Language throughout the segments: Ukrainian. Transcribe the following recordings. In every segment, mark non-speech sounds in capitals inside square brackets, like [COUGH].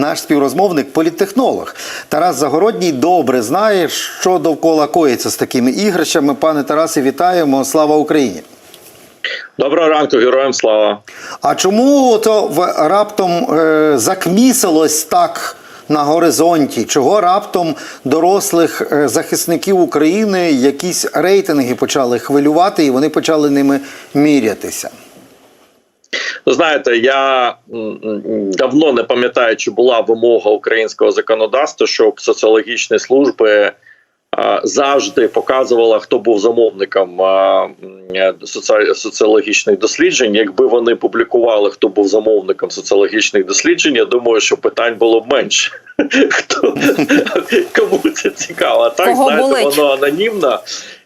наш співрозмовник, політтехнолог. Тарас Загородній добре знає, що довкола коїться з такими іграшами. Пане Тарасе, вітаємо! Слава Україні! Доброго ранку, героям слава. А чому то раптом е, закмісилось так на горизонті? Чого раптом дорослих е, захисників України якісь рейтинги почали хвилювати і вони почали ними мірятися? Ви знаєте, я давно не пам'ятаю, чи була вимога українського законодавства, щоб соціологічні служби завжди показувала, хто був замовником соціологічних досліджень. Якби вони публікували, хто був замовником соціологічних досліджень, я думаю, що питань було б менше. [LAUGHS] Хто кому це цікаво? Так знаєте, воно анонімно.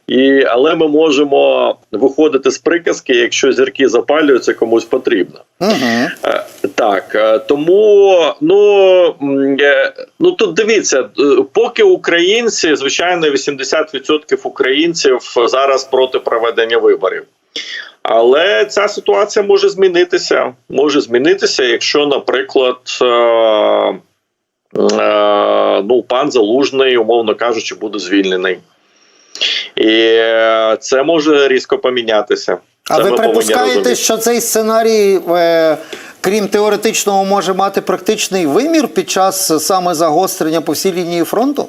І, але ми можемо виходити з приказки, якщо зірки запалюються, комусь потрібно. Угу. Е, Так, е, тому ну, е, ну тут дивіться, поки українці, звичайно, 80% українців зараз проти проведення виборів. Але ця ситуація може змінитися. Може змінитися, якщо, наприклад, е, е, ну, пан Залужний, умовно кажучи, буде звільнений. І е, це може різко помінятися. А Це ви припускаєте, що цей сценарій, е, крім теоретичного, може мати практичний вимір під час саме загострення по всій лінії фронту?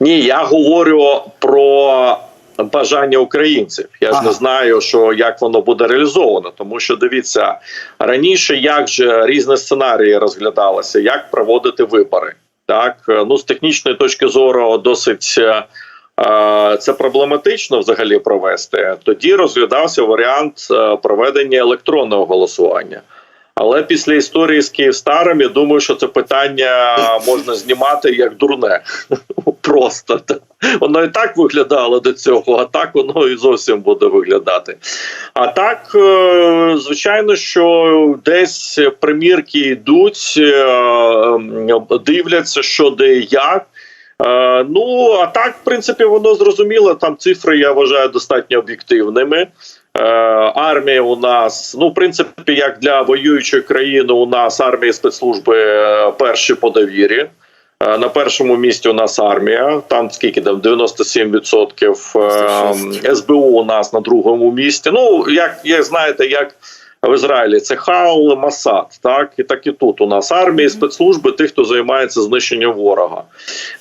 Ні, я говорю про бажання українців. Я ж не знаю, що як воно буде реалізовано, тому що дивіться раніше, як же різні сценарії розглядалися, як проводити вибори. Так, е, ну з технічної точки зору, досить е, е, це проблематично взагалі провести. Тоді розглядався варіант е, проведення електронного голосування. Але після історії з Київстаром я думаю, що це питання можна знімати як дурне. Просто [LAUGHS] воно і так виглядало до цього, а так воно і зовсім буде виглядати. А так, е, звичайно, що десь примірки йдуть, е, дивляться, що де і як. Е, Ну а так, в принципі, воно зрозуміло. Там цифри я вважаю достатньо об'єктивними. Армія у нас, ну в принципі, як для воюючої країни, у нас армії спецслужби перші по довірі. Е, На першому місці у нас армія. Там скільки там 97% е, СБУ у нас на другому місці. Ну як, як знаєте, як в Ізраїлі це Хаул, Масад, так і так і тут у нас армії, спецслужби, тих, хто займається знищенням ворога.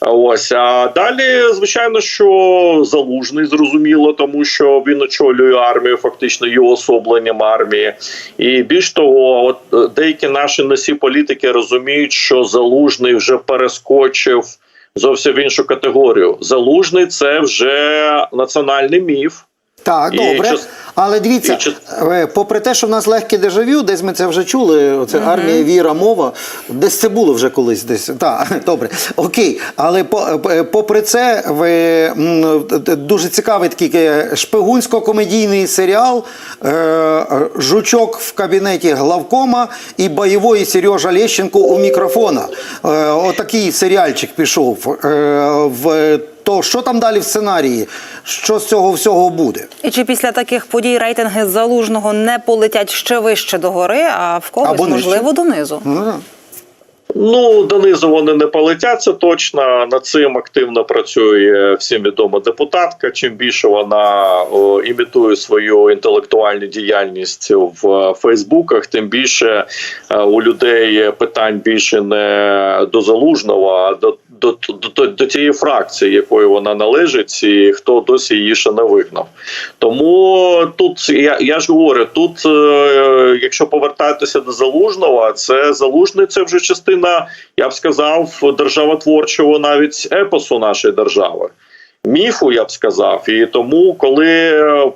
Ось а далі, звичайно, що залужний зрозуміло, тому що він очолює армію, фактично є особленням армії. І більш того, от е, деякі наші носі політики розуміють, що залужний вже перескочив зовсім в іншу категорію. Залужний це вже національний міф. Так, добре. Але дивіться, е, попри те, що в нас легке дежавю, десь ми це вже чули. Це армія, віра, мова. Десь це було вже колись. Десь так, [LAUGHS] добре. Окей. Але е, попри це, ви дуже цікавий такий е, шпигунсько-комедійний серіал е, Жучок в кабінеті главкома і бойовий Сережа Лещенко у мікрофона. Е, Отакий серіальчик пішов. Е, В то що там далі в сценарії? Що з цього всього буде? І чи після таких подій рейтинги залужного не полетять ще вище до гори, а в когось Або можливо донизу? Ну, Ну, донизу вони не полетять, це точно. Над цим активно працює всім відома депутатка. Чим більше вона о, імітує свою інтелектуальну діяльність в Фейсбуках, тим більше е, у людей питань більше не до залужного, а до, до, до, до тієї фракції, якої вона належить, і хто досі її ще не вигнав. Тому тут я, я ж говорю, тут, е, якщо повертатися до залужного, це залужний це вже частина, я б сказав, державотворчого навіть епосу нашої держави. Міфу, я б сказав, і тому, коли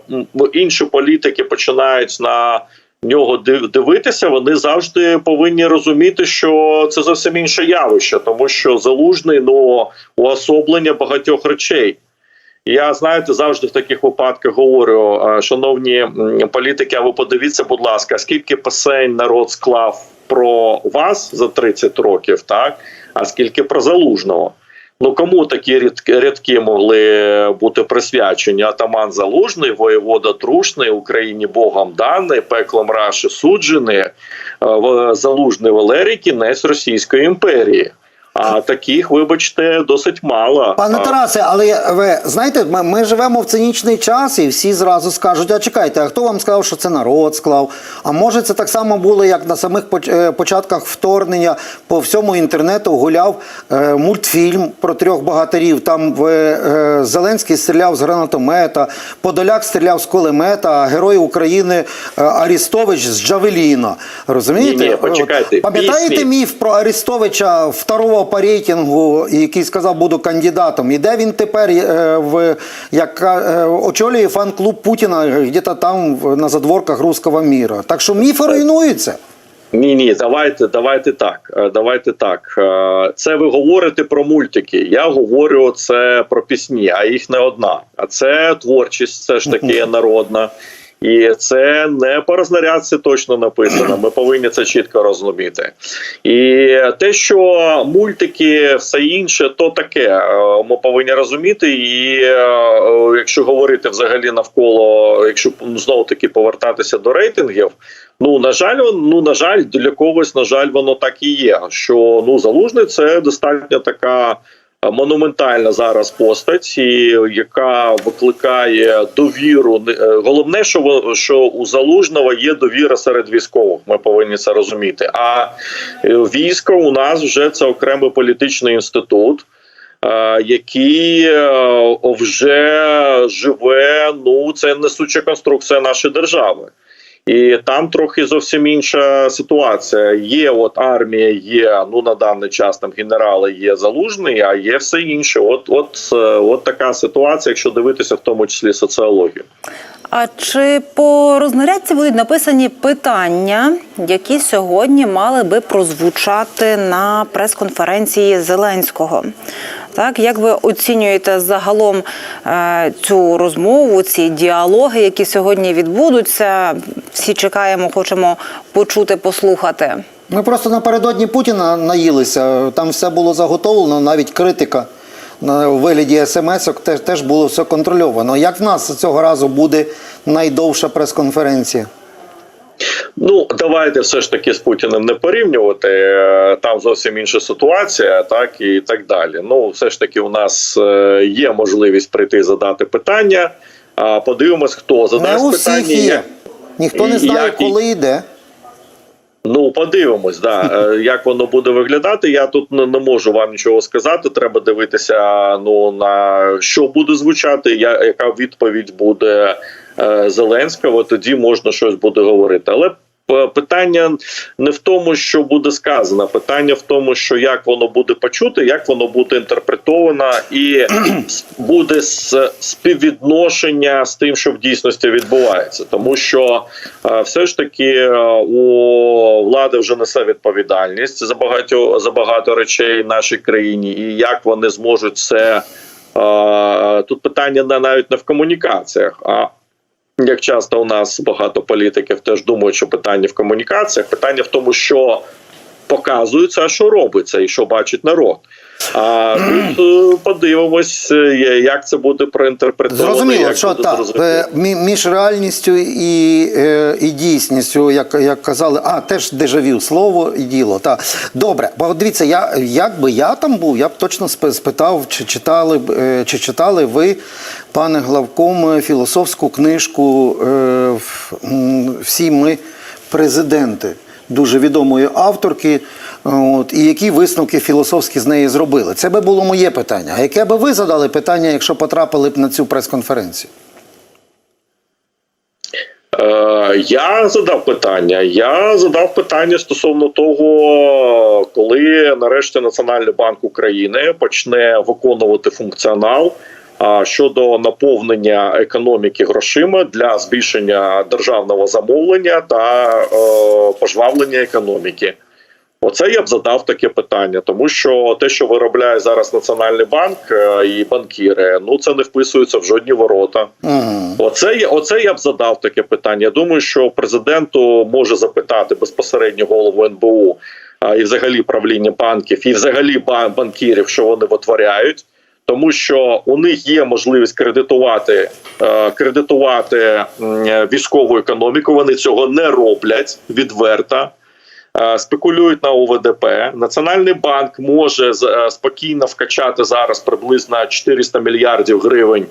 інші політики починають на нього дивитися, вони завжди повинні розуміти, що це зовсім інше явище, тому що залужний ну уособлення багатьох речей. Я знаєте, завжди в таких випадках говорю, е, шановні політики, а ви подивіться, будь ласка, скільки пісень народ склав про вас за 30 років, так а скільки про залужного. Ну кому такі рядки, могли бути присвячені? Атаман Залужний, воєвода Трушний, Україні Богом даний, пеклом Раші суджений, е, Залужний Валерій, кінець Російської імперії. А таких, вибачте, досить мало. Пане А, Тарасе, але ви знаєте, ми, ми живемо в цинічний час, і всі зразу скажуть: а чекайте, а хто вам сказав, що це народ склав? А може це так само було, як на самих е, початках вторгнення по всьому інтернету гуляв е, мультфільм про трьох богатирів. Там в, е, Зеленський стріляв з гранатомета, Подоляк стріляв з кулемета, а герой України е, Арістович з Джавеліна. Розумієте? Ні-ні, почекайте, От Пам'ятаєте міф про Арестовича второго по рейтингу, який сказав, буду кандидатом. І де він тепер е, в як е, очолює фан-клуб Путіна где-то там в- на задворках руського міра. Так що міфи руйнуються. Ні, ні, давайте, давайте так. е, Давайте так. Це ви говорите про мультики. Я говорю це про пісні, а їх не одна. А це творчість, все ж таки [LAUGHS] народна. І це не по рознарядці точно написано. Ми повинні це чітко розуміти. І те, що мультики, все інше, то таке. е, Ми повинні розуміти. І е, якщо говорити взагалі навколо, якщо знову таки повертатися до рейтингів, ну на жаль, ну на жаль, для когось, на жаль, воно так і є. Що ну залужний це достатньо така. Е, Монументальна зараз постать, яка викликає довіру. Е, Головне, що що у залужного є довіра серед військових. Ми повинні це розуміти. А е, військо у нас вже це окремий політичний інститут. Який вже живе, ну це несуча конструкція нашої держави. І там трохи зовсім інша ситуація. Є от армія, є ну на даний час там генерали, є залужний, а є все інше. От, от, е, от така ситуація, якщо дивитися, в тому числі соціологію. А чи по рознарядці будуть написані питання, які сьогодні мали би прозвучати на прес-конференції Зеленського? Так, як ви оцінюєте загалом е, цю розмову, ці діалоги, які сьогодні відбудуться? Всі чекаємо, хочемо почути, послухати. Ми просто напередодні Путіна наїлися. Там все було заготовлено, навіть критика на вигляді смс-ок теж, теж було все контрольовано. Як в нас цього разу буде найдовша прес-конференція? Ну давайте все ж таки з Путіним не порівнювати. Е, Там зовсім інша ситуація, так і так далі. Ну, все ж таки, у нас е, є можливість прийти задати питання. Подивимось, хто Не задасть у всіх питання. є. Ніхто не знає, як коли йде. Ну, подивимось, да. [LAUGHS] Е, як воно буде виглядати. Я тут не, не можу вам нічого сказати. Треба дивитися ну на що буде звучати, я, яка відповідь буде е, Зеленського. Тоді можна щось буде говорити. Але питання не в тому, що буде сказано, питання в тому, що як воно буде почути, як воно буде інтерпретовано, і [CLEARS THROAT] буде співвідношення з тим, що в дійсності відбувається, тому що е, все ж таки е, у влади вже несе відповідальність за багато за багато речей в нашій країні, і як вони зможуть це е, тут питання не навіть не в комунікаціях, а як часто у нас багато політиків теж думають, що питання в комунікаціях, питання в тому, що показується, а що робиться, і що бачить народ. А тут е, подивимось, е, як це буде проінтерпретовано. Зрозуміло, як що так, е, між реальністю і, і дійсністю, як, як казали, а теж дежавю слово і діло. Так. Добре, бо дивіться, я, як би я там був, я б точно спитав, чи читали, чи читали ви, пане главком, філософську книжку Всі ми президенти. Дуже відомої авторки, от, і які висновки філософські з неї зробили. Це би було моє питання. А яке би ви задали питання, якщо потрапили б на цю прес-конференцію? Е, я задав питання. Я задав питання стосовно того, коли нарешті Національний банк України почне виконувати функціонал щодо наповнення економіки грошима для збільшення державного замовлення та е, пожвавлення економіки. Оце я б задав таке питання, тому що те, що виробляє зараз Національний банк е, і банкіри, ну це не вписується в жодні ворота. Мгм. Оце я- оце я б задав таке питання. Я думаю, що президенту може запитати безпосередньо голову НБУ. а, і взагалі правління банків, і взагалі ба- банкірів, що вони витворяють. Тому що у них є можливість кредитувати, е, кредитувати військову економіку. Вони цього не роблять відверто. Е, Спекулюють на ОВДП. Національний банк може е, спокійно вкачати зараз приблизно 400 мільярдів гривень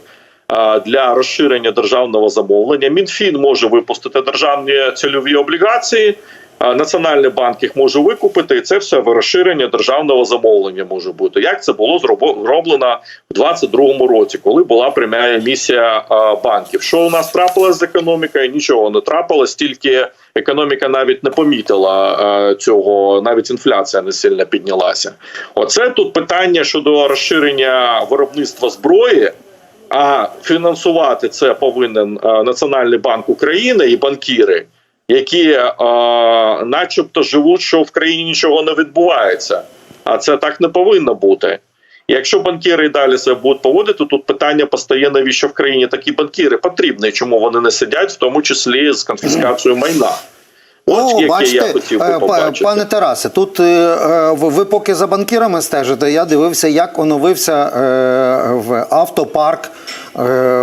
е, для розширення державного замовлення. Мінфін може випустити державні цільові облігації. Національний банк їх може викупити, і це все розширення державного замовлення може бути. Як це було зроблено в 2022 році, коли була пряма емісія банків? Що у нас трапилось з економікою? Нічого не трапилось, тільки економіка навіть не помітила цього, навіть інфляція не сильно піднялася. Оце тут питання щодо розширення виробництва зброї. А фінансувати це повинен Національний банк України і банкіри, які, е, начебто, живуть, що в країні нічого не відбувається. А це так не повинно бути. Якщо банкіри і далі себе будуть поводити, тут питання постає, навіщо в країні такі банкіри потрібні, чому вони не сидять, в тому числі з конфіскацією майна. От О, яке бачите, я хотів би е, побачити. пане Тарасе, тут е, е, ви поки за банкірами стежите, я дивився, як оновився в автопарк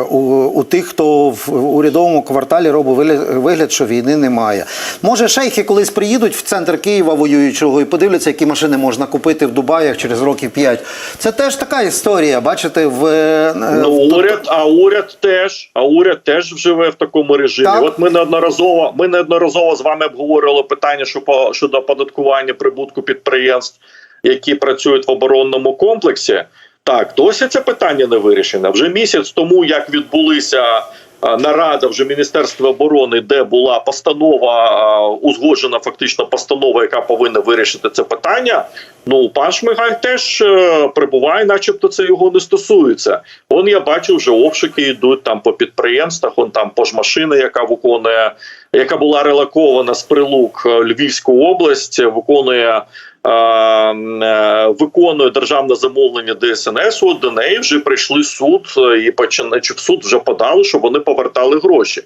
у, у тих, хто в урядовому кварталі робить вигляд, що війни немає. Може, шейхи колись приїдуть в центр Києва воюючого і подивляться, які машини можна купити в Дубаях через років 5. Це теж така історія, бачите, в е, Ну, уряд, а уряд теж, а уряд теж живе в такому режимі. Так. От ми неодноразово, ми неодноразово з вами обговорювали питання що щодо оподаткування прибутку підприємств, які працюють в оборонному комплексі. Так, досі це питання не вирішено. Вже місяць тому, як відбулися нарада вже Міністерства оборони, де була постанова узгоджена, фактично постанова, яка повинна вирішити це питання. Ну, пан Шмигаль теж е, прибуває, начебто це його не стосується. Он я бачу, вже обшуки йдуть там по підприємствах. Он там пожмашина, яка виконує, яка була релокована з прилук е, Львівську область, виконує. Е, Виконує державне замовлення ДСНС, от до неї вже прийшли суд е, і починаючи в суд вже подали, щоб вони повертали гроші.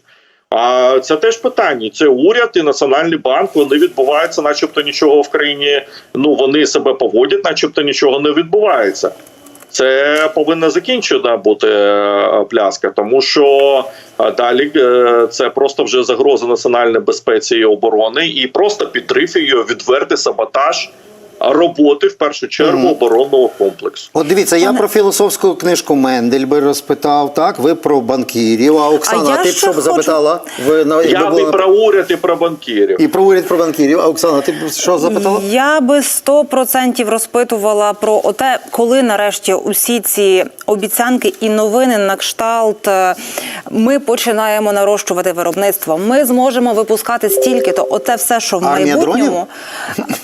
А це теж питання. Це уряд і національний банк. Вони відбуваються, начебто нічого в країні. Ну вони себе поводять, начебто нічого не відбувається. Це повинна закінчена бути е, пляска, тому що е, далі е, це просто вже загроза національної безпеці і оборони, і просто підрив її відвертий саботаж роботи в першу чергу оборонного комплексу. От дивіться, я про філософську книжку Мендель би розпитав, так? Ви про банкірів. А Оксана, А я ти б ще що б хочу- запитала? Ви на якби Я була не про уряд і про банкірів. і про уряд про банкірів. А Оксана, ти б що запитала? Я би 100% розпитувала про оте, коли нарешті усі ці обіцянки і новини на кшталт е, ми починаємо нарощувати виробництво. Ми зможемо випускати стільки, то оце все, що в Армія майбутньому,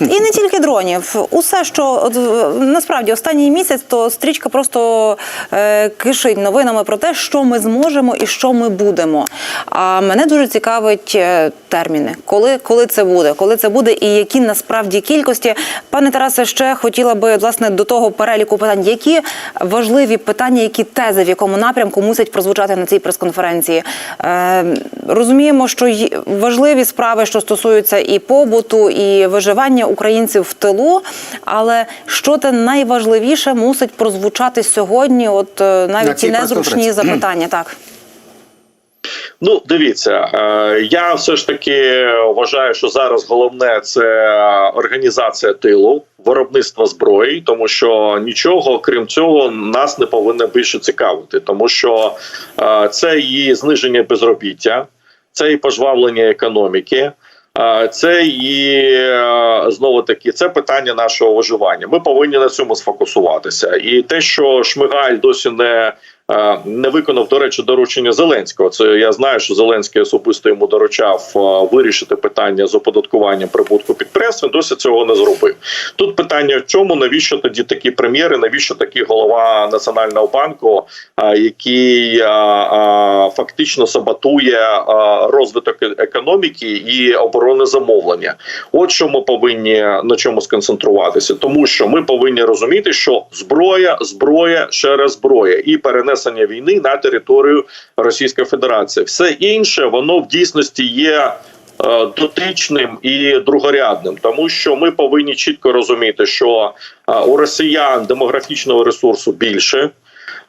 і не тільки дронів, усе, що е, насправді останній місяць, то стрічка просто е, кишить новинами про те, що ми зможемо і що ми будемо. А мене дуже цікавить е, терміни, коли, коли це буде, коли це буде, і які насправді кількості. Пане Тарасе, ще хотіла би власне до того переліку питань, які важливі питання, які тези, в якому напрямку мусять прозвучати на цій прес-конференції. Е, розуміємо, що важливі справи, що стосуються і побуту, і виживання українців в тилу. Але що те найважливіше мусить прозвучати сьогодні? От е, навіть ті незручні запитання, так. Ну, дивіться, е, я все ж таки вважаю, що зараз головне це організація тилу, виробництва зброї, тому що нічого крім цього нас не повинно більше цікавити, тому що е, це і зниження безробіття, це і пожвавлення економіки. Це і е, знову таки це питання нашого виживання. Ми повинні на цьому сфокусуватися. І те, що Шмигаль досі не не виконав, до речі, доручення Зеленського. Це я знаю, що Зеленський особисто йому доручав вирішити питання з оподаткуванням прибутку підприємств. Він досі цього не зробив. Тут питання в чому, навіщо тоді такі прем'єри, навіщо такий голова національного банку, який фактично саботує розвиток е- економіки і оборонне замовлення. От що ми повинні на чому сконцентруватися, тому що ми повинні розуміти, що зброя, зброя, ще раз зброя і перенесення війни на територію Російської Федерації. Все інше воно в дійсності є. е, дотичним і другорядним, тому що ми повинні чітко розуміти, що е, у росіян демографічного ресурсу більше.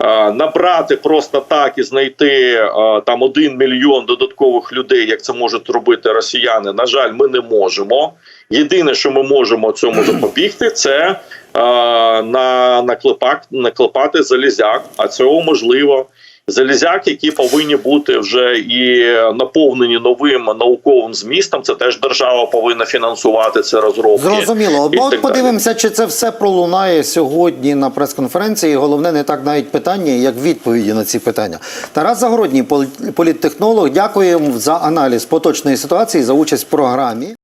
Е, Набрати просто так і знайти там один мільйон додаткових людей, як це можуть робити росіяни. На жаль, ми не можемо. Єдине, що ми можемо цьому запобігти, це на наклепак, наклепати залізяк. А цього можливо. Залізяк, які повинні бути вже і наповнені новим науковим змістом. Це теж держава повинна фінансувати це розробки. Зрозуміло. і Ну, от подивимося, чи це все пролунає сьогодні на прес-конференції. Головне, не так навіть питання, як відповіді на ці питання. Тарас Загородній, політтехнолог, дякуємо за аналіз поточної ситуації за участь в програмі.